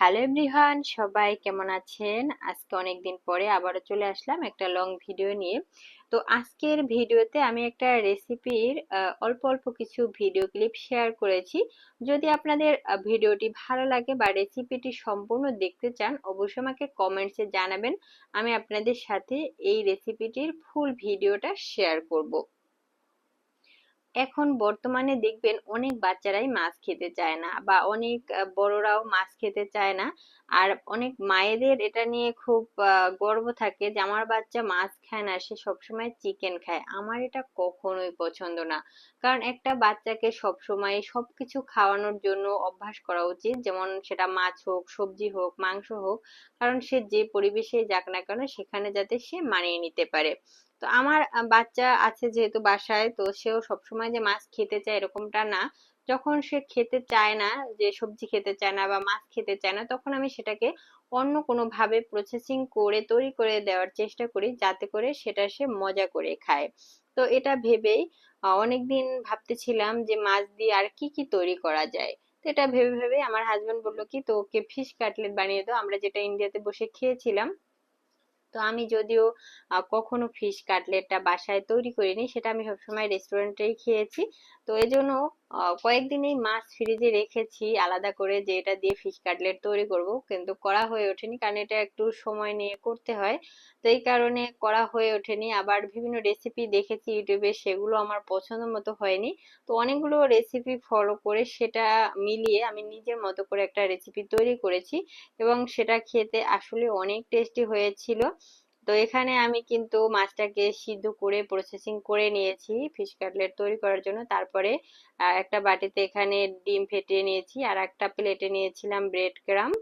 Hello everyone সবাই কেমন আছেন? আজকে অনেক দিন পরে আবারও চলে আসলাম একটা লং ভিডিও নিয়ে। তো আজকের ভিডিওতে আমি একটা রেসিপির অল্প অল্প কিছু ভিডিও ক্লিপ শেয়ার করেছি। যদি আপনাদের ভিডিওটি ভালো লাগে বা রেসিপিটি সম্পূর্ণ দেখতে চান, অবশ্যই আমাকে কমেন্টসে জানাবেন। আমি আপনাদের সাথে এই রেসিপিটির ফুল ভিডিওটা শেয়ার করব। এখন বর্তমানে দেখবেন অনেক বাচ্চারাই মাছ খেতে চায় না বা অনেক বড়রাও মাছ খেতে চায় না। আর অনেক মায়েদের এটা নিয়ে খুব গর্ব থাকে যে আমার বাচ্চা মাছ খায় না, সে সবসময় চিকেন খায়। আমার এটা কখনোই পছন্দ না। কারণ একটা বাচ্চাকে সবসময় সবকিছু খাওয়ানোর জন্য অভ্যাস করা উচিত। যেমন সেটা মাছ হোক, সবজি হোক, মাংস হোক, কারণ সে যে পরিবেশে যাক না কেন, সেখানে যাতে সে মানিয়ে নিতে পারে। তো আমার বাচ্চা আছে যেহেতু বাসায়, তো সেও সবসময় যে মাছ খেতে চায় এরকমটা না। যখন সে খেতে চায় না, যে সবজি খেতে চায় না বা মাছ খেতে চায় না, তখন আমি সেটাকে অন্য কোনো ভাবে প্রসেসিং করে, তৈরি করে দেওয়ার চেষ্টা করি, যাতে করে সেটা সে মজা করে খায়। তো এটা ভেবেই অনেকদিন ভাবতেছিলাম যে মাছ দিয়ে আর কি কি তৈরি করা যায়। তো এটা ভেবে ভেবে আমার হাজবেন্ড বলল, কি তো ওকে ফিশ কাটলেট বানিয়ে দাও, আমরা যেটা ইন্ডিয়াতে বসে খেয়েছিলাম তো আমি যদিও কখনো ফিশ কাটলেটটা বাসায় তৈরি করিনি, সেটা আমি সবসময় রেস্টুরেন্টেই খেয়েছি। তো এই জন্য কয়েকদিন এই মাছ ফ্রিজে রেখেছি আলাদা করে যে এটা দিয়ে ফিশ কাটলেট তৈরি করব, কিন্তু করা হয়ে ওঠেনি কারণ এটা একটু সময় নিয়ে করতে হয়। তো এই কারণে করা হয়ে ওঠেনি। আবার বিভিন্ন রেসিপি দেখেছি ইউটিউবে, সেগুলো আমার পছন্দ মতো হয়নি। তো অনেকগুলো রেসিপি ফলো করে সেটা মিলিয়ে আমি নিজের মতো করে একটা রেসিপি তৈরি করেছি এবং সেটা খেতে আসলে অনেক টেস্টি হয়েছিল। তো এখানে আমি কিন্তু মাছটাকে সিদ্ধ করে প্রসেসিং করে নিয়েছি ফিশ কাটলেট তৈরি করার জন্য। তারপরে একটা বাটিতে এখানে ডিম ফেটিয়ে নিয়েছি আর একটা প্লেটে নিয়েছিলাম ব্রেড ক্রাম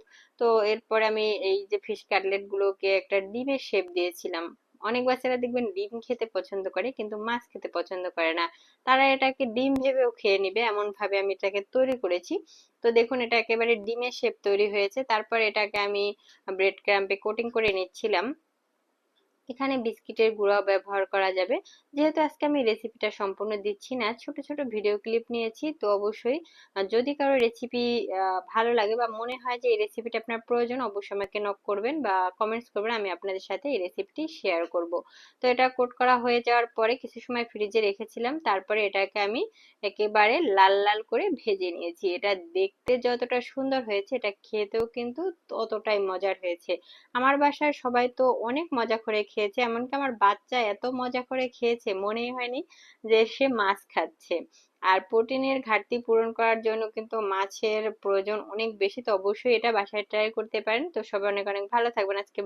তো এরপরে আমি এই যে ফিশ কাটলেট গুলোকে একটা ডিমের শেপ দিয়েছিলাম। অনেক বাচ্চারা দেখবেন ডিম খেতে পছন্দ করে কিন্তু মাছ খেতে পছন্দ করে না। তারা এটাকে ডিম ভেবেও খেয়ে নিবে এমন ভাবে আমি এটাকে তৈরি করেছি। তো দেখুন, এটা একেবারে ডিমের শেপ তৈরি হয়েছে। তারপর এটাকে আমি ব্রেড ক্রাম্পে কোটিং করে নিচ্ছিলাম। এখানে বিস্কিটের গুঁড়া ব্যবহার করা যাবে। যেহেতু আজকে আমি রেসিপিটা সম্পূর্ণ দিচ্ছি না, ছোট ছোট ভিডিও ক্লিপ নিয়েছি, তো অবশ্যই যদি কারও রেসিপি ভালো লাগে বা মনে হয় যে এই রেসিপিটা আপনার প্রয়োজন, অবশ্যই আমাকে নক করবেন বা কমেন্টস করবেন, আমি আপনাদের সাথে এই রেসিপিটি শেয়ার করব। তো এটা কোট করা হয়ে যাওয়ার পরে কিছু সময় ফ্রিজে রেখেছিলাম, তারপরে এটাকে আমি একেবারে লাল লাল করে ভেজে নিয়েছি। এটা দেখতে যতটা সুন্দর হয়েছে, এটা খেতেও কিন্তু ততটাই মজার হয়েছে। আমার বাসায় সবাই তো অনেক মজা করে খেয়েছে। এমনকি আমার বাচ্চা এত মজা করে খেয়েছে, মনেই হয়নি যে সে মাছ খাচ্ছে। আর প্রোটিনের ঘাটতি পূরণ করার জন্য কিন্তু মাছের প্রয়োজন অনেক বেশি। তো অবশ্যই এটা বাসায় ট্রাই করতে পারেন। তো সবাই অনেক অনেক ভালো থাকবেন। আজকে